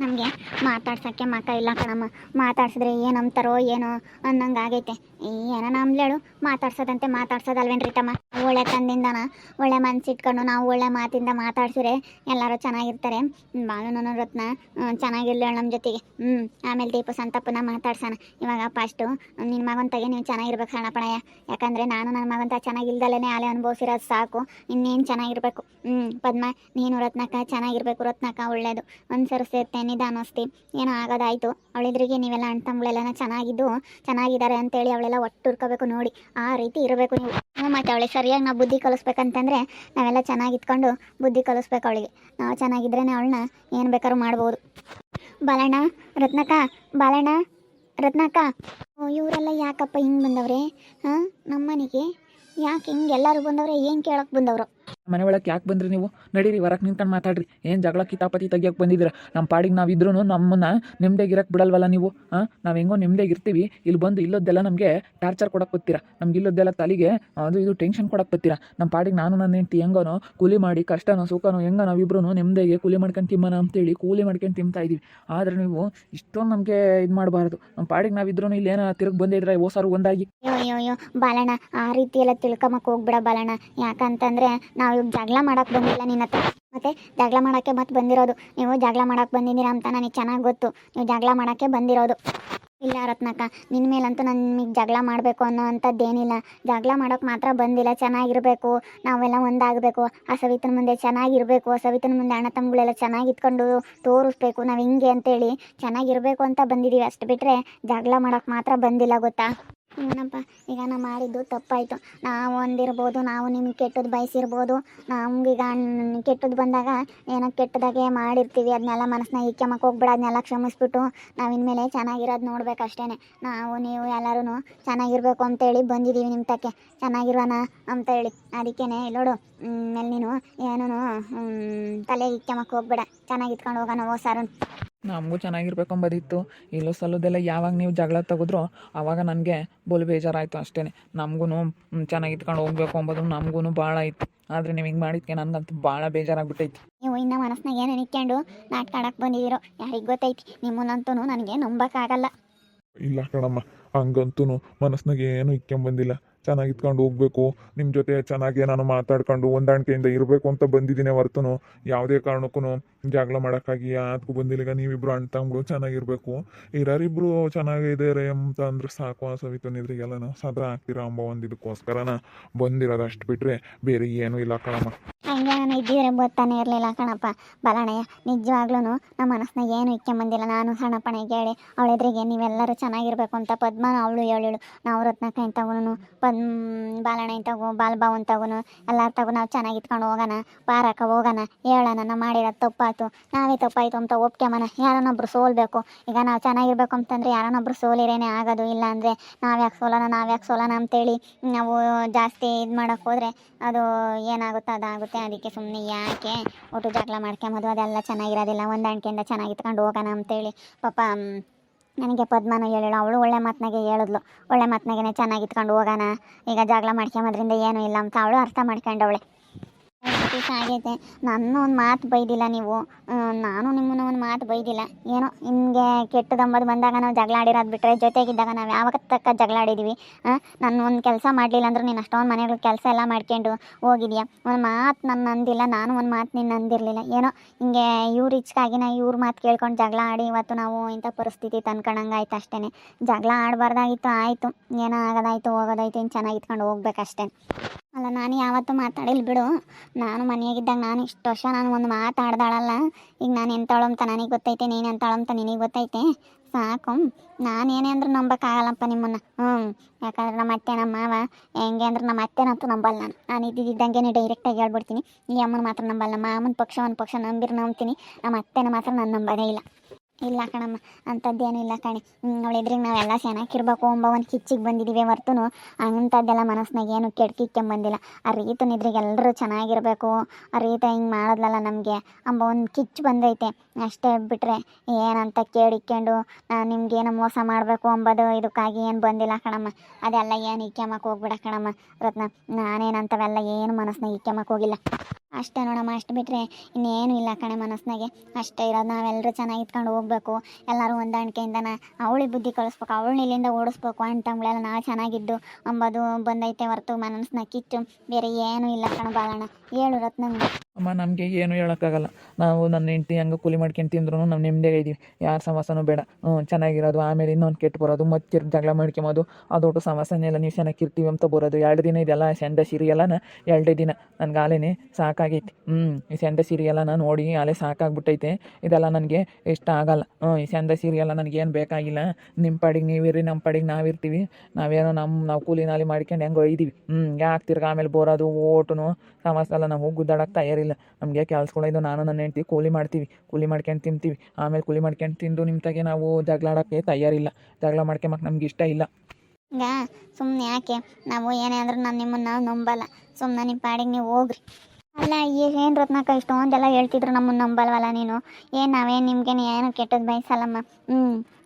ನಮಗೆ ಮಾತಾಡ್ಸೋಕ್ಕೆ ಮಕ ಇಲ್ಲ ಕಣಮ್ಮ. ಮಾತಾಡ್ಸಿದ್ರೆ ಏನು ಅಂತಾರೋ ಏನೋ ಅನ್ನಂಗೆ ಆಗೈತೆ. ಏನೋ ನಂಬ್ಲೇಳು ಮಾತಾಡ್ಸೋದಂತೆ ಮಾತಾಡ್ಸೋದಲ್ವೇನ್ರಿ ತಮ್ಮ? ಒಳ್ಳೆ ತಂದಿಂದನ. ಒಳ್ಳೆ ಮನ್ಸಿಟ್ಕೊಂಡು ನಾವು ಒಳ್ಳೆ ಮಾತಿಂದ ಮಾತಾಡ್ಸಿದ್ರೆ ಎಲ್ಲರೂ ಚೆನ್ನಾಗಿರ್ತಾರೆ. ಬಾಳುನೂ ರತ್ನ ಹ್ಮ್, ಚೆನ್ನಾಗಿರ್ಲಿ ನಮ್ಮ ಜೊತೆಗೆ. ಹ್ಞೂ ಆಮೇಲೆ ದೀಪ ಸಂತಪ್ಪನ ಮಾತಾಡ್ಸೋಣ. ಇವಾಗ ಫಸ್ಟು ನಿನ್ನ ಮಗಂತಾಗೆ ನೀವು ಚೆನ್ನಾಗಿರ್ಬೇಕು ಸಣ್ಣಪ್ಪಣಯ್ಯ ಯಾಕಂದರೆ ನಾನು ನನ್ನ ಮಗಂತ ಚೆನ್ನಾಗಿಲ್ದಲೇ ಆಲೆ ಅನುಭವಿಸಿರೋದು ಸಾಕು. ಇನ್ನೇನು ಚೆನ್ನಾಗಿರ್ಬೇಕು? ಹ್ಞೂ ಪದ್ಮ ನೀನು ರತ್ನಕ್ಕ ಚೆನ್ನಾಗಿರ್ಬೇಕು. ರತ್ನಕ್ಕ ಒಳ್ಳೇದು. ಅನುಸರಿಸುತ್ತೆ ಅನ್ನಿಸ್ತಿ ಏನೋ ಆಗೋದಾಯ್ತು. ಅವಳಿದ್ರಿಗೆ ನೀವೆಲ್ಲ ಅಣ್ಣ ತಮ್ಮಗಳೆಲ್ಲ ಚೆನ್ನಾಗಿದ್ದು, ಚೆನ್ನಾಗಿದ್ದಾರೆ ಅಂತೇಳಿ ಅವಳೆಲ್ಲ ಒಟ್ಟುರ್ಕೋಬೇಕು ನೋಡಿ. ಆ ರೀತಿ ಇರಬೇಕು ನೀವು. ಹ್ಞೂ ಮತ್ತೆ ಅವಳಿಗೆ ಸರಿಯಾಗಿ ನಾವು ಬುದ್ಧಿ ಕಲಿಸ್ಬೇಕಂತಂದರೆ ನಾವೆಲ್ಲ ಚೆನ್ನಾಗಿತ್ಕೊಂಡು ಬುದ್ಧಿ ಕಲಿಸ್ಬೇಕು ಅವಳಿಗೆ. ನಾವು ಚೆನ್ನಾಗಿದ್ರೇ ಅವಳನ್ನ ಏನು ಬೇಕಾದ್ರೂ ಮಾಡ್ಬೋದು. ಬಾಲಣ್ಣ, ರತ್ನಕ್ಕ ಬಾಲಣ್ಣ, ರತ್ನಕ್ಕ. ಇವರೆಲ್ಲ ಯಾಕಪ್ಪ ಹಿಂಗೆ ಬಂದವ್ರೆ? ಹಾಂ, ನಮ್ಮನೆಗೆ ಯಾಕೆ ಹಿಂಗೆ ಎಲ್ಲರೂ ಬಂದವ್ರೆ? ಏನು ಕೇಳೋಕೆ ಬಂದವರು? ಮನೆ ಒಳಗೆ ಯಾಕೆ ಬಂದ್ರಿ ನೀವು? ನಡೀರಿ ಹೊರಗೆ ನಿಂತ್ಕೊಂಡು ಮಾತಾಡ್ರಿ. ಏನು ಜಗಳ, ಕಿತಾಪತಿ ತೆಗಿಯೋಕೆ ಬಂದಿದ್ರ ನಮ್ಮ ಪಾಡಿಗೆ ನಾವು ಇದ್ರೂ ನಮ್ಮನ್ನ ನೆಮ್ಮದಿಯಾಗಿ ಇರಕ್ಕೆ ಬಿಡಲ್ವಲ್ಲ ನೀವು? ಹಾಂ ನಾವು ಹೆಂಗೋ ನೆಮ್ಮದಿಗೆ ಇರ್ತೀವಿ ಇಲ್ಲಿ ಬಂದು ಇಲ್ಲೋದೆಲ್ಲ ನಮಗೆ ಟಾರ್ಚರ್ ಕೊಡಕ್ಕೆ ಬರ್ತೀರಾ ನಮ್ಗೆ ಇಲ್ಲೋದೆಲ್ಲ ತಲೆಗೆ ಅದು ಇದು ಟೆನ್ಷನ್ ಕೊಡಕ್ಕೆ ಬರ್ತೀರಾ ನಮ್ಮ ಪಾಡಿಗೆ ನಾನು ನನ್ನ ಹೆಂಡ್ತಿ ಹೆಂಗೋನೋ ಕೂಲಿ ಮಾಡಿ, ಕಷ್ಟನೋ ಸುಖನೋ ಹೆಂಗೋ ನಾವಿಬ್ರು ನೆಮ್ಮದಿಗೆ ಕೂಲಿ ಮಾಡ್ಕೊಂಡು ತಿಮ್ಮನ ಅಂತೇಳಿ ಕೂಲಿ ಮಾಡ್ಕೊಂಡು ತಿಂತಾ ಇದ್ದೀವಿ ಆದರೆ ನೀವು ಇಷ್ಟೊಂದು ನಮಗೆ ಇದು ಮಾಡಬಾರ್ದು. ನಮ್ಮ ಪಾಡಿಗೆ ನಾವಿದ್ರೂ ಇಲ್ಲಿ ಏನೋ ತಿರುಗಿ ಬಂದಿದ್ರೆ ಓಸಾರು ಒಂದಾಗಿ. ಅಯ್ಯೋ, ಬಾಲಣ್ಣ, ಆ ರೀತಿ ಎಲ್ಲ ತಿಳ್ಕೊಂಬಕ್ ಹೋಗ್ಬಿಡ ಬಾಲಣ್ಣ. ಯಾಕಂತಂದ್ರೆ ನಾವು ಇವಾಗ ಜಗಳ ಮಾಡಕ್ ಬಂದಿಲ್ಲ ನಿನ್ನ ಹತ್ರ. ಮತ್ತೆ ಜಗಳ ಮಾಡಕ್ಕೆ ಮತ್ತೆ ಬಂದಿರೋದು. ನೀವು ಜಗಳ ಮಾಡಕ್ ಬಂದಿದ್ದೀರಾ ಅಂತ ನನಗೆ ಚೆನ್ನಾಗಿ ಗೊತ್ತು. ನೀವು ಜಗಳ ಮಾಡಕ್ಕೆ ಬಂದಿರೋದು. ಇಲ್ಲ ರತ್ನಕ್ಕ ನಿನ್ನ ಮೇಲಂತೂ ನನಗೆ ಜಗಳ ಮಾಡಬೇಕು ಅನ್ನೋ ಅಂಥದ್ದೇನಿಲ್ಲ ಜಗಳ ಮಾಡೋಕ್ಕೆ ಮಾತ್ರ ಬಂದಿಲ್ಲ, ಚೆನ್ನಾಗಿರಬೇಕು. ನಾವೆಲ್ಲ ಒಂದಾಗಬೇಕು. ಆ ಸವಿತನ ಮುಂದೆ ಚೆನ್ನಾಗಿರಬೇಕು. ಆ ಸವಿತನ ಮುಂದೆ ಅಣ್ಣ ತಮ್ಮಗಳೆಲ್ಲ ಚೆನ್ನಾಗಿ ಇಟ್ಕೊಂಡು ತೋರಿಸ್ಬೇಕು. ನಾವು ಹಿಂಗೆ ಅಂತೇಳಿ ಚೆನ್ನಾಗಿರಬೇಕು ಅಂತ ಬಂದಿದ್ದೀವಿ ಅಷ್ಟು ಬಿಟ್ಟರೆ ಜಗಳ ಮಾಡೋಕ್ಕೆ ಮಾತ್ರ ಬಂದಿಲ್ಲ, ಗೊತ್ತಾ? ಏನಪ್ಪ ಈಗ ನಾವು ಮಾಡಿದ್ದು ತಪ್ಪಾಯಿತು. ನಾವು ಒಂದಿರ್ಬೋದು ನಾವು ನಿಮ್ಗೆ ಕೆಟ್ಟದ್ದು ಬಯಸಿರ್ಬೋದು. ನಮ್ಗೀಗ ಕೆಟ್ಟದ್ದು ಬಂದಾಗ ಏನೋ ಕೆಟ್ಟದಾಗೆ ಮಾಡಿರ್ತೀವಿ. ಅದನ್ನೆಲ್ಲ ಮನಸ್ಸಿನಾಗ ಇಕ್ಕೆಮಕ್ಕೆ ಹೋಗ್ಬಿಡ ಅದನ್ನೆಲ್ಲ ಕ್ಷಮಿಸ್ಬಿಟ್ಟು ನಾವು ಇನ್ಮೇಲೆ ಚೆನ್ನಾಗಿರೋದು ನೋಡ್ಬೇಕು ಅಷ್ಟೇನೆ ನಾವು, ನೀವು ಎಲ್ಲರೂ ಚೆನ್ನಾಗಿರ್ಬೇಕು ಅಂತೇಳಿ ಬಂದಿದ್ದೀವಿ ನಿಮ್ಮ ತಕ್ಕೆ. ಚೆನ್ನಾಗಿರೋಣ ಅಂತ ಹೇಳಿ ಅದಕ್ಕೇನೆ ನೋಡು ಮೇಲೆ ನೀನು ಏನೂ ತಲೆಗೆ ಇಕ್ಕೆಮಕ್ಕೆ ಹೋಗ್ಬೇಡ. ಚೆನ್ನಾಗಿ ಇಟ್ಕೊಂಡು ಹೋಗೋಣ ಓ ಸಾರು ನಮಗೂ ಚೆನ್ನಾಗಿರ್ಬೇಕಂಬದಿತ್ತು ಇಲ್ಲೋ ಸಲ್ಲೋದೆಲ್ಲ ಯಾವಾಗ ನೀವು ಜಗಳ ತೆಗೆದ್ರೋ ಆವಾಗ ನನಗೆ ಬೋಲ್ ಬೇಜಾರಾಯಿತು ಅಷ್ಟೇ ನಮಗೂ ಚೆನ್ನಾಗಿ ಇಟ್ಕೊಂಡು ಹೋಗ್ಬೇಕು ಅಂಬೋದು ನಮಗೂ ಭಾಳ ಇತ್ತು ಆದರೆ ನೀವು ಹಿಂಗೆ ಮಾಡಿದ್ಕೆ ನನಗಂತೂ ಭಾಳ ಬೇಜಾರಾಗ್ಬಿಟ್ಟೈತಿ. ನೀವು ಇನ್ನು ಮನಸ್ನಾಗ ಏನು ನಿಕ್ಕೊಂಡು ನಾಟಕ ಆಡಕ್ಕೆ ಬಂದಿದ್ದೀರೋ ಯಾರಿಗೆ ಗೊತ್ತೈತಿ. ನಿಮ್ಮನ್ನಂತೂ ನನಗೆ ನಂಬಕ್ಕಾಗಲ್ಲ. ಇಲ್ಲ ಕಣಮ್ಮ ಹಂಗಂತೂ ಮನಸ್ನಾಗ ಏನು ಇಕ್ಕೊಂಬಂದಿಲ್ಲ ಚೆನ್ನಾಗಿ ಇಟ್ಕೊಂಡು ಹೋಗ್ಬೇಕು. ನಿಮ್ಮ ಜೊತೆ ಚೆನ್ನಾಗಿ ನಾನು ಮಾತಾಡ್ಕೊಂಡು ಹೊಂದಾಣಿಕೆಯಿಂದ ಇರಬೇಕು ಅಂತ ಬಂದಿದ್ದೀನಿ ಹೊರ್ತುನು. ಯಾವುದೇ ಕಾರಣಕ್ಕೂ ಜಗಳ ಮಾಡೋಕ್ಕಾಗಿ ಯಾವ್ದಕ್ಕೂ ಬಂದಿಲ್ಲ. ಈಗ ನೀವಿಬ್ರು ಅಣ್ಣ ತಮ್ಮಗಳು ಚೆನ್ನಾಗಿರ್ಬೇಕು. ಇರೋರಿಬ್ರು ಚೆನ್ನಾಗಿದ್ದಾರೆ ಅಂತ ಅಂದ್ರೆ ಸಾಕು ಆ ಸವಿತನಿದ್ರಿಗೆಲ್ಲ ನಾವು ಸದಾ ಆಗ್ತೀರಾ ಅಂಬ ಒಂದು ಇದಕ್ಕೋಸ್ಕರನ ಬಂದಿರೋದು ಅಷ್ಟು ಬಿಟ್ಟರೆ ಬೇರೆ ಏನೂ ಇಲ್ಲ ಕಣಮ್ಮ. ನಾನು ಇದ್ದಿದ್ರೆ ಗೊತ್ತಾನೆ ಇರಲಿಲ್ಲ ಕಣಪ್ಪ. ಬಲಣಯ್ಯ ನಿಜವಾಗ್ಲೂ ನಮ್ಮ ಮನಸ್ನಾಗ ಏನು ಇಕ್ಕೊಂಬಂದಿಲ್ಲ ನಾನು ಸಣ್ಣಪ್ಪನಿಗೆ ಹೇಳಿ ಅವಳೆದ್ರಿಗೆ ನೀವೆಲ್ಲರೂ ಚೆನ್ನಾಗಿರ್ಬೇಕು ಅಂತ ಪದ್ಮನ ಅವಳು ಹೇಳಿಳು. ನಾವು ರತ್ನಕ ಇಂಥವನು ಪದ್ಮ ಬಾಲಣ್ಣ ತಗೋ ಬಾಲ್ಬಾವನ್ ಅಂತವನು ಎಲ್ಲರ ತಗೋ ನಾವು ಚೆನ್ನಾಗಿ ಇಟ್ಕೊಂಡು ಹೋಗೋಣ, ಪಾರಕ ಹೋಗೋಣ, ಹೇಳೋಣ ನಾವು ಮಾಡಿರೋದು ತಪ್ಪಾಯ್ತು. ನಾವೇ ತಪ್ಪಾಯ್ತು ಅಂತ ಒಪ್ಕೊಂಬನ ಯಾರನ್ನೊಬ್ರು ಸೋಲ್ಬೇಕು? ಈಗ ನಾವು ಚೆನ್ನಾಗಿರ್ಬೇಕು ಅಂತಂದ್ರೆ ಯಾರನ್ನೊಬ್ರು ಸೋಲಿರೇನೆ ಆಗೋದು ಇಲ್ಲ ಅಂದರೆ ನಾವ್ಯಾಕೆ ಸೋಲೋಣ ನಾವ್ಯಾಕೆ ಸೋಲೋಣ ಅಂತೇಳಿ ನಾವು ಜಾಸ್ತಿ ಇದು ಮಾಡೋಕ್ಕೆ ಹೋದರೆ ಅದು ಏನಾಗುತ್ತೋ, ಅದಾಗುತ್ತೆ, ಅದಕ್ಕೆ ಸುಮ್ಮನೆ ಯಾಕೆ ಒಟ್ಟು ಜಗಳ ಮಾಡ್ಕೊಂಬೋದು ಅದೆಲ್ಲ ಚೆನ್ನಾಗಿರೋದಿಲ್ಲ. ಹೊಂದಾಣಿಕೆಯಿಂದ ಚೆನ್ನಾಗಿ ಇಟ್ಕೊಂಡು ಹೋಗೋಣ ಅಂತೇಳಿ. ಪಾಪ ನನಗೆ ಪದ್ಮನು ಹೇಳಿಳು ಅವಳು ಒಳ್ಳೆ ಮಾತನಾಗೆ ಹೇಳಿದ್ಲು. ಒಳ್ಳೆ ಮಾತನಾಗೇ ಚೆನ್ನಾಗಿ ಇಟ್ಕೊಂಡು ಹೋಗೋಣ. ಈಗ ಜಗಳ ಮಾಡ್ಕೊಂಬೋದ್ರಿಂದ ಏನೂ ಇಲ್ಲ ಅಂತ ಅವಳು ಅರ್ಥ ಮಾಡ್ಕೊಂಡವಳೆ. ದಿವಸ ಆಗೈತೆ. ನನ್ನ ಒಂದು ಮಾತು ಬೈದಿಲ್ಲ ನೀವು. ನಾನು ನಿಮ್ಮನ್ನ ಒಂದು ಮಾತು ಬೈದಿಲ್ಲ. ಏನೋ ನಿಮಗೆ ಕೆಟ್ಟದಂಬದು ಬಂದಾಗ ನಾವು ಜಗಳ ಆಡಿರೋದು ಬಿಟ್ಟರೆ ಜೊತೆಗಿದ್ದಾಗ ನಾವು ಯಾವಾಗ ತಕ್ಕ ಜಗಳ ಆಡಿದ್ದೀವಿ ನಾನು ಒಂದು ಕೆಲಸ ಮಾಡಲಿಲ್ಲ ಅಂದ್ರೆ ನೀನು ಅಷ್ಟೊಂದು ಮನೆಗಳು ಕೆಲಸ ಎಲ್ಲ ಮಾಡ್ಕೊಂಡು ಹೋಗಿದ್ಯಾ? ಒಂದು ಮಾತು ನನ್ನ ಅಂದಿಲ್ಲ ನಾನು ಒಂದು ಮಾತು ನಿನ್ನ ಅಂದಿರಲಿಲ್ಲ ಏನೋ ಹಿಂಗೆ ಇವ್ರ ನಾ ಇವ್ರ ಮಾತು ಕೇಳ್ಕೊಂಡು ಜಗಳ ಆಡಿ ಇವತ್ತು ನಾವು ಇಂಥ ಪರಿಸ್ಥಿತಿ ತಂದ್ಕೊಂಡಂಗೆ ಆಯ್ತು ಅಷ್ಟೇ ಜಗಳ ಆಡಬಾರ್ದಾಗಿತ್ತು, ಆಯಿತು. ಏನೋ ಆಗೋದಾಯ್ತು, ಹೋಗೋದಾಯ್ತು ಇನ್ನು ಚೆನ್ನಾಗಿ ಇಟ್ಕೊಂಡು ಹೋಗ್ಬೇಕಷ್ಟೇ. ಅಲ್ಲ, ನಾನು ಯಾವತ್ತೂ ಮಾತಾಡಿಲ್ಲ ಬಿಡು. ನಾನು ಮನೆಯಾಗಿದ್ದಾಗ ನಾನು ಇಷ್ಟು ವರ್ಷ ನಾನು ಒಂದು ಮಾತಾಡ್ದಾಳಲ್ಲ ಈಗ ನಾನು ಎಂತಾಳು ಅಂತ ನನಗೆ ಗೊತ್ತೈತೆ, ನೀನು ಎಂತಾಳಂತ ನಿನಗೆ ಗೊತ್ತೈತೆ. ಸಾಕು. ನಾನೇನೇ ಅಂದ್ರೆ ನಂಬಕ್ಕಾಗಲ್ಲಪ್ಪ ನಿಮ್ಮನ್ನು. ಹ್ಞೂ ಯಾಕಂದ್ರೆ ನಮ್ಮ ಅತ್ತೆ, ನಮ್ಮ ಮಾವ ಹೆಂಗೆ ಅಂದ್ರೆ ನಮ್ಮ ಅತ್ತೆನಂತೂ ನಂಬಲ್ಲ ನಾನು. ನಾನು ಇದ್ದಿದ್ದಂಗೆ ಡೈರೆಕ್ಟಾಗಿ ಹೇಳ್ಬಿಡ್ತೀನಿ. ಈ ಅಮ್ಮನ ಮಾತ್ರ ನಂಬಲ್ಲ. ಮಾಮನ ಪಕ್ಷ ಒಂದು ಪಕ್ಷ ನಂಬಿರ್ ನಂಬ್ತೀನಿ. ನಮ್ಮ ಅತ್ತೆನ ಮಾತ್ರ ನಾನು ನಂಬೋದೇ ಇಲ್ಲ. ಇಲ್ಲ ಕಣಮ್ಮ ಅಂಥದ್ದೇನು ಇಲ್ಲ ಕಣೆ. ಅವಳು ಇದ್ರಿಗೆ ನಾವೆಲ್ಲ ಚೆನ್ನಾಗಿರ್ಬೇಕು ಅಂಬ ಒಂದು ಕಿಚ್ಚಿಗೆ ಬಂದಿದ್ದೀವಿ ಹೊರ್ತುನು ಅಂಥದ್ದೆಲ್ಲ ಮನಸ್ಸಿನಾಗ ಏನು ಕೆಡ್ಕಿಕ್ಕೆ ಬಂದಿಲ್ಲ. ಆ ರೀತನ ಇದ್ರಿಗೆ ಎಲ್ಲರೂ ಚೆನ್ನಾಗಿರಬೇಕು. ಆ ರೀತ ಹಿಂಗೆ ಮಾಡಿದ್ಲಲ್ಲ ನಮಗೆ. ಅಂಬ ಒಂದು ಕಿಚ್ಚು ಬಂದೈತೆ. ಅಷ್ಟೇ ಬಿಟ್ಟರೆ ಏನಂತ ಕೇಳಿಕೊಂಡು ನಿಮ್ಗೇನು ಮೋಸ ಮಾಡಬೇಕು ಅಂಬೋದು ಇದಕ್ಕಾಗಿ ಏನು ಬಂದಿಲ್ಲ ಕಣಮ್ಮ. ಅದೆಲ್ಲ ಏನು ಇಕ್ಕಮ್ಮಕ್ಕೆ ಹೋಗ್ಬಿಡ ಕಣಮ್ಮ ರತ್ನ. ನಾನೇನಂತವೆಲ್ಲ ಏನು ಮನಸ್ಸಿನಾಗ ಇಕ್ಕೆಮಕ್ಕೆ ಹೋಗಿಲ್ಲ. ಅಷ್ಟೇ ನೋಡಮ್ಮ, ಅಷ್ಟು ಬಿಟ್ಟರೆ ಇನ್ನೇನು ಇಲ್ಲ ಕಣೆ ಮನಸ್ಸಿನಾಗೆ. ಅಷ್ಟೇ ಇರೋದು ನಾವೆಲ್ಲರೂ ಚೆನ್ನಾಗಿ ಇಟ್ಕೊಂಡು ಹೋಗ್ಬೇಕು. ಎಲ್ಲರೂ ಹೊಂದಾಣಿಕೆಯಿಂದನ ಅವಳಿಗೆ ಬುದ್ಧಿ ಕಳಿಸ್ಬೇಕು ಅವಳನ್ನ ಇಲ್ಲಿಂದ ಓಡಿಸ್ಬೇಕು ಅಣ್ಣ ತಮ್ಮಳೆಲ್ಲ ನಾವು ಚೆನ್ನಾಗಿದ್ದು ಅಂಬೋದು ಬಂದೈತೆ ಹೊರತು ಮನಸ್ಸನ್ನ ಕಿಚ್ಚು, ಬೇರೆ ಏನೂ ಇಲ್ಲ ಕಣ ಬಾಳಣ್ಣ ಹೇಳು ರತ್ನಂಗೆ ಅಮ್ಮ, ನಮಗೆ ಏನು ಹೇಳೋಕ್ಕಾಗಲ್ಲ. ನಾವು ನನ್ನ ಹೆಂಡ್ತಿ ಹಂಗೆ ಕೂಲಿ ಮಾಡ್ಕೊಂಡು ತಿಂದ್ರು ನಾವು ನೆಮ್ಮದಿಯಾಗ ಇದ್ದೀವಿ. ಯಾರ ಸಮಸ್ಯೆನೂ ಬೇಡ. ಹ್ಞೂ ಚೆನ್ನಾಗಿರೋದು, ಆಮೇಲೆ ಇನ್ನೊಂದು ಕೆಟ್ಟು ಬರೋದು, ಮತ್ತೆ ಜಗಳ ಮಾಡ್ಕೊಂಬೋದು. ಅದೊಟ್ಟು ಸಮಸ್ಯೆನೆಲ್ಲ ನೀವು ಚೆನ್ನಾಗಿರ್ತೀವಿ ಅಂತ ಬರೋದು. ಎರಡು ದಿನ ಇದೆಲ್ಲ ಸೆಂಡ ಸೀರಿಯಲ್ಲನ ಎರಡೇ ದಿನ. ನನಗೆ ಆಲೇನೆ ಸಾಕಾಗೈತಿ. ಹ್ಞೂ ಈ ಸೆಂಡ ಸೀರಿಯಲ್ಲನ ನೋಡಿ ಆಲೇ ಸಾಕಾಗ್ಬಿಟ್ಟೈತೆ. ಇದೆಲ್ಲ ನನಗೆ ಇಷ್ಟ ಆಗಲ್ಲ. ಹ್ಞೂ ಈ ಸೆಂಡ ಸೀರಿಯಲ್ಲ ನನಗೇನು ಬೇಕಾಗಿಲ್ಲ. ನಿಮ್ಮ ಪಾಡಿಗೆ ನೀವಿರ್ರಿ ನಮ್ಮ ಪಾಡಿಗೆ ನಾವಿರ್ತೀವಿ ನಾವೇನೋ ನಮ್ಮ ನಾವು ಕೂಲಿ ನಾಲಿ ಮಾಡ್ಕೊಂಡು ಹೆಂಗೋ ಇದ್ದೀವಿ ಹ್ಞೂ ಯಾಕೆ ತಿರ್ಗಿ ಆಮೇಲೆ ಬರೋದು, ಓಟುನು ಸಮಸ್ಯೆ ಎಲ್ಲ ನಾವು ಗುದ್ದಾಡಕ್ಕೆ ತಯಾರಿಲ್ಲ. ನಮಗೆ ಕೆಲ್ಸಗಳಿದ್ದು ನಾನು ನನ್ನ ಹೆಂಡ್ತಿ ಕೂಲಿ ಮಾಡ್ತೀವಿ. ಕೂಲಿ ಮಾಡ್ಕೊಂಡು ತಿಂತೀವಿ. ಆಮೇಲೆ ಕೂಲಿ ಮಾಡ್ಕೊಂಡು ತಿಂದು ನಿಮ್ಮ ತಗೆ ನಾವು ಜಗಳ ಆಡೋಕ್ಕೆ ತಯಾರಿಲ್ಲ. ಜಗಳ ಮಾಡ್ಕೊಂಬಕ್ಕೆ ನಮ್ಗೆ ಇಷ್ಟ ಇಲ್ಲ. ಸುಮ್ಮನೆ ಯಾಕೆ? ನಾವು ಏನೇ ಅಂದ್ರೂ ನಾನು ನಿಮ್ಮನ್ನು ನಂಬಲ್ಲ. ಸುಮ್ಮನೆ ನಿಮ್ಮ ಪಾಡಿಗೆ ನೀವು ಹೋಗ್ರಿ. ಅಲ್ಲ ಏನು ರತ್ನಕ್ಕ ಇಷ್ಟೊಂದೆಲ್ಲ ಹೇಳ್ತಿದ್ರು ನಮ್ಮನ್ನು ನಂಬಲ್ವಲ್ಲ ನೀನು? ಏನು ನಾವೇನು ನಿಮ್ಗೇನು ಏನು ಕೆಟ್ಟದ್ದು ಬಯಸಲ್ಲಮ್ಮ? ಹ್ಞೂ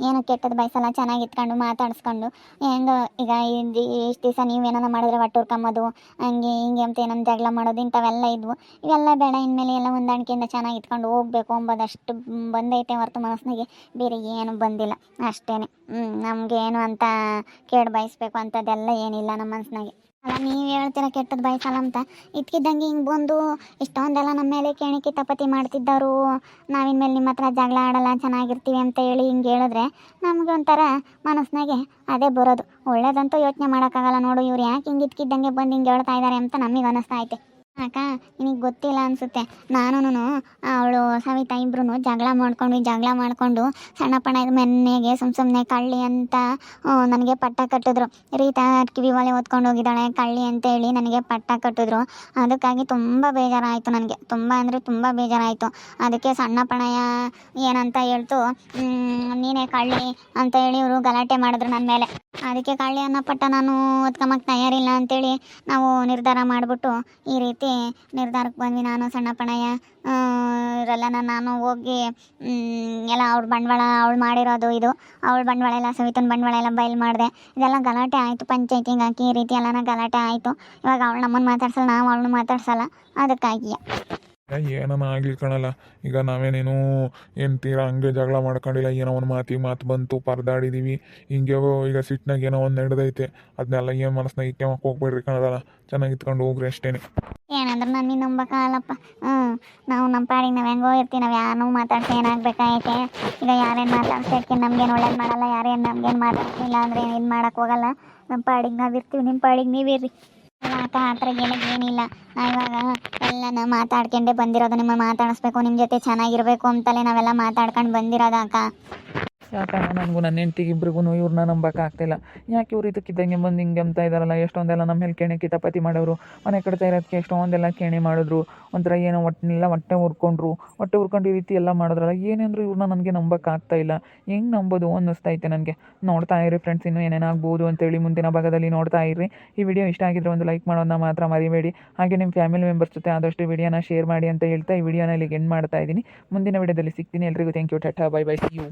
ಏನು ಕೆಟ್ಟದ್ದು ಬಯಸಲ್ಲ, ಚೆನ್ನಾಗಿ ಇಟ್ಕೊಂಡು ಮಾತಾಡಿಸ್ಕೊಂಡು. ಏನು ಈಗ ಇಷ್ಟು ದಿವಸ ನೀವೇನೋ ಮಾಡಿದ್ರೆ ಒಟ್ಟು ಹುರ್ಕೊಂಬೋದು ಹಂಗೆ ಹಿಂಗೆ ಅಂತ ಏನೊಂದು ಜಗಳ ಮಾಡೋದು, ಇಂಥವೆಲ್ಲ ಇದ್ವು. ಇವೆಲ್ಲ ಬೇಡ, ಇನ್ಮೇಲೆ ಎಲ್ಲ ಹೊಂದಾಣಿಕೆಯಿಂದ ಚೆನ್ನಾಗಿ ಇಟ್ಕೊಂಡು ಹೋಗ್ಬೇಕು ಅಂಬೋದು ಅಷ್ಟು ಬಂದೈತೆ ಹೊರತು ಮನಸ್ಸಿನಾಗೆ ಬೇರೆ ಏನು ಬಂದಿಲ್ಲ ಅಷ್ಟೇ ಹ್ಞೂ ನಮಗೆ ಏನು ಅಂತ ಕೇಳಿ ಬಯಸ್ಬೇಕು ಅಂಥದ್ದೆಲ್ಲ ಏನಿಲ್ಲ ನಮ್ಮ ಮನಸ್ಸಿನಾಗೆ ಅಲ್ಲ, ನೀವು ಹೇಳ್ತೀರ ಕೆಟ್ಟದ್ದು ಬಯಸಲ್ಲ ಅಂತ? ಇದ್ಕಿದ್ದಂಗೆ ಹಿಂಗೆ ಬಂದು ಇಷ್ಟೊಂದೆಲ್ಲ ನಮ್ಮ ಮೇಲೆ ಕೇಣಿಕೆ ತಪತಿ ಮಾಡ್ತಿದ್ದವರು ನಾವಿನ್ಮೇಲೆ ನಿಮ್ಮ ಹತ್ರ ಜಗಳ ಆಡಲ್ಲ, ಚೆನ್ನಾಗಿರ್ತೀವಿ ಅಂತ ಹೇಳಿ ಹಿಂಗೆ ಹೇಳಿದ್ರೆ ನಮಗೆ ಒಂಥರ ಮನಸ್ಸಿನಾಗೆ ಅದೇ ಬರೋದು. ಒಳ್ಳೇದಂತೂ ಯೋಚನೆ ಮಾಡೋಕ್ಕಾಗಲ್ಲ ನೋಡು ಇವ್ರು ಯಾಕೆ ಹಿಂಗೆ ಇದ್ಕಿದ್ದಂಗೆ ಬಂದು ಹಿಂಗೆ ಹೇಳ್ತಾ ಇದ್ದಾರೆ ಅಂತ ನಮಗೆ ಅನ್ನಿಸ್ತಾ ಐತೆ. ಅಕ್ಕ, ನಿನಗೆ ಗೊತ್ತಿಲ್ಲ ಅನಿಸುತ್ತೆ. ನಾನು ಅವಳು ಸವಿತಾ ಇಬ್ರು ಜಗಳ ಮಾಡ್ಕೊಂಡು, ಜಗಳ ಮಾಡಿಕೊಂಡು ಸಣ್ಣ ಪಣ ಮೆನ್ನೆಗೆ ಸುಮ್ ಸುಮ್ಮನೆ ಕಳ್ಳಿ ಅಂತ ನನಗೆ ಪಟ್ಟ ಕಟ್ಟಿದ್ರು. ರೀತಾ ಕಿವಿ ಒಲೆ ಓದ್ಕೊಂಡು ಹೋಗಿದ್ದಾಳೆ, ಕಳ್ಳಿ ಅಂತೇಳಿ ನನಗೆ ಪಟ್ಟ ಕಟ್ಟಿದ್ರು. ಅದಕ್ಕಾಗಿ ತುಂಬ ಬೇಜಾರಾಯಿತು ನನಗೆ. ತುಂಬ ಅಂದರೆ ತುಂಬ ಬೇಜಾರಾಯಿತು. ಅದಕ್ಕೆ ಸಣ್ಣ ಪಣಯ ಏನಂತ ಹೇಳ್ತು ನೀನೇ ಕಳ್ಳಿ ಅಂತ ಹೇಳಿ ಇವರು ಗಲಾಟೆ ಮಾಡಿದ್ರು ನನ್ನ ಮೇಲೆ. ಅದಕ್ಕೆ ಕಳ್ಳಿ ಅನ್ನೋ ಪಟ್ಟ ನಾನು ಓದ್ಕೊಂಬಕ್ಕೆ ತಯಾರಿಲ್ಲ ಅಂತೇಳಿ ನಾವು ನಿರ್ಧಾರ ಮಾಡಿಬಿಟ್ಟು ಈ ರೀತಿ ನಿರ್ಧಾರಕ್ಕೆ ಬಂದ್ವಿ ನಾನು, ಸಣ್ಣ ಪಣಯ್ಯ. ಇವರೆಲ್ಲ ನಾನು ಹೋಗಿ ಎಲ್ಲ ಅವ್ಳ ಬಂಡವಾಳ, ಅವಳು ಮಾಡಿರೋದು ಇದು. ಅವಳ ಬಂಡವಾಳ ಎಲ್ಲ, ಸವಿತನ ಬಂಡವಾಳ ಎಲ್ಲ ಬಯಲು ಮಾಡಿದೆ. ಇದೆಲ್ಲ ಗಲಾಟೆ ಆಯಿತು ಪಂಚಾಯತಿಗೆ ಹಾಕಿ, ಈ ರೀತಿ ಎಲ್ಲನ ಗಲಾಟೆ ಆಯಿತು. ಇವಾಗ ಅವಳು ನಮ್ಮನ್ನು ಮಾತಾಡ್ಸಲ್ಲ, ನಾವು ಅವಳನ್ನ ಮಾತಾಡ್ಸಲ್ಲ. ಅದಕ್ಕಾಗಿ ಏನನ ಆಗ್ಲಿ ಕಣಲ್ಲ. ಈಗ ನಾವೇನೇನು ಏನು ತೀರಾ ಹಂಗೆ ಜಗಳ ಮಾಡ್ಕೊಂಡಿಲ್ಲ, ಏನೋ ಒಂದು ಮಾತಿ ಮಾತು ಬಂತು, ಪರದಾಡಿದೀವಿ. ಹಿಂಗೆ ಈಗ ಸಿಟ್ನಾಗ ಏನೋ ಒಂದು ನಡೆದೈತೆ. ಅದನ್ನೆಲ್ಲ ಏನು ಮನಸ್ನಾಗ ಮಕ್ಕ ಹೋಗ್ಬೇಡ್ರಿ ಕಣದಲ್ಲ. ಚೆನ್ನಾಗಿ ಇತ್ಕೊಂಡು ಹೋಗ್ರಿ ಅಷ್ಟೇನೆ. ಏನಂದ್ರೆ ನಾನು ನೀನು ನಂಬಕ್ಕಾಗಲ್ಲಪ್ಪ ಹ್ಞೂ ನಾವು ನಮ್ಮ ಪಾಡಿಗೆ ನಾವು ಹೆಂಗೋ ಇರ್ತೀವಿ, ನಾವು ಯಾರನ್ನೂ ಮಾತಾಡ್ಸಿ ಏನಾಗಬೇಕಾಗೈತೆ. ಈಗ ಯಾರೇನು ಮಾತಾಡ್ಸೋಕ್ಕೆ ನಮ್ಗೇನು ಒಳ್ಳೇದು ಮಾಡಲ್ಲ, ಯಾರೇನು ನಮ್ಗೇನು ಮಾತಾಡ್ತಿಲ್ಲ ಅಂದರೆ ಏನು ಮಾಡೋಕ್ಕೆ ಹೋಗಲ್ಲ. ನಮ್ಮ ಪಾಡಿಗೆ ನಾವು ಇರ್ತೀವಿ ನಿಮ್ಮ ಪಾಡಿಗೆ ನೀವಿರ್ರಿ ಅಕ್ಕ ಆ ಥರ ಏನಿಲ್ಲ ನಾವು ಇವಾಗ ಎಲ್ಲನ ಮಾತಾಡ್ಕೊಂಡೇ ಬಂದಿರೋದು, ನಿಮ್ಮ ಮಾತಾಡಿಸ್ಬೇಕು, ನಿಮ್ಮ ಜೊತೆ ಚೆನ್ನಾಗಿರ್ಬೇಕು ಅಂತಲೇ ನಾವೆಲ್ಲ ಮಾತಾಡ್ಕೊಂಡು ಬಂದಿರೋದು ಅಕ್ಕ. ಯಾಕಂದ್ರೆ ನನಗೂ ನನ್ನ ಹೆಂಡ್ತಿಗೆ ಇಬ್ರಿಗೂ ಇವ್ರನ್ನ ನಂಬಕ್ಕಾಗ್ತಿಲ್ಲ ಯಾಕೆ ಇವ್ರು ಇದಕ್ಕಿದ್ದಂಗೆ ಬಂದು ಹಿಂಗೆ ಅಂತ ಇದ್ದಾರಲ್ಲ ಎಷ್ಟೊಂದೆಲ್ಲ ನಮ್ಮ ಮೇಲೆ ಕೆಣೆ ಕಿತಾಪತಿ ಮಾಡೋರು. ಮನೆ ಕಟ್ತಾ ಇರೋದಕ್ಕೆ ಎಷ್ಟೊಂದೆಲ್ಲ ಕೆಣೆ ಮಾಡಿದ್ರು. ಒಂಥರ ಏನೋ ಒಟ್ಟನೆಲ್ಲ ಹೊಟ್ಟೆ ಹುರ್ಕೊಂಡ್ರು ಹೊಟ್ಟೆ ಹುರ್ಕೊಂಡು ಈ ರೀತಿ ಎಲ್ಲ ಮಾಡಿದ್ರಲ್ಲ ಏನೇಂದ್ರು ಇವ್ರನ್ನ ನನಗೆ ನಂಬಕ್ಕಾಗ್ತಾ ಇಲ್ಲ. ಹೆಂಗೆ ನಂಬೋದು ಅನ್ನಿಸ್ತೈತೆ ನನಗೆ. ನೋಡ್ತಾ ಇರಿ ಫ್ರೆಂಡ್ಸ್ ಇನ್ನೂ ಏನೇನಾಗ್ಬೋದು ಅಂತೇಳಿ ಮುಂದಿನ ಭಾಗದಲ್ಲಿ ನೋಡ್ತಾ ಇರಿ. ಈ ವಿಡಿಯೋ ಇಷ್ಟ ಆಗಿದ್ರೆ ಒಂದು ಲೈಕ್ ಮಾಡೋದನ್ನ ಮಾತ್ರ ಮರಿಬೇಡಿ. ಹಾಗೆ ನಿಮ್ಮ ಫ್ಯಾಮಿಲಿ ಮೆಂಬರ್ಸ್ ಜೊತೆ ಆದಷ್ಟು ವಿಡಿಯೋನ ಶೇರ್ ಮಾಡಿ ಅಂತ ಹೇಳ್ತಾ ಈ ವಿಡಿಯೋನ ಇಲ್ಲಿಗೆ ಎಂಡ್ ಮಾಡ್ತಾ ಇದ್ದೀನಿ. ಮುಂದಿನ ವಿಡಿಯೋದಲ್ಲಿ ಸಿಗ್ತೀನಿ. ಎಲ್ರಿಗೂ thank you ta-ta bye bye see you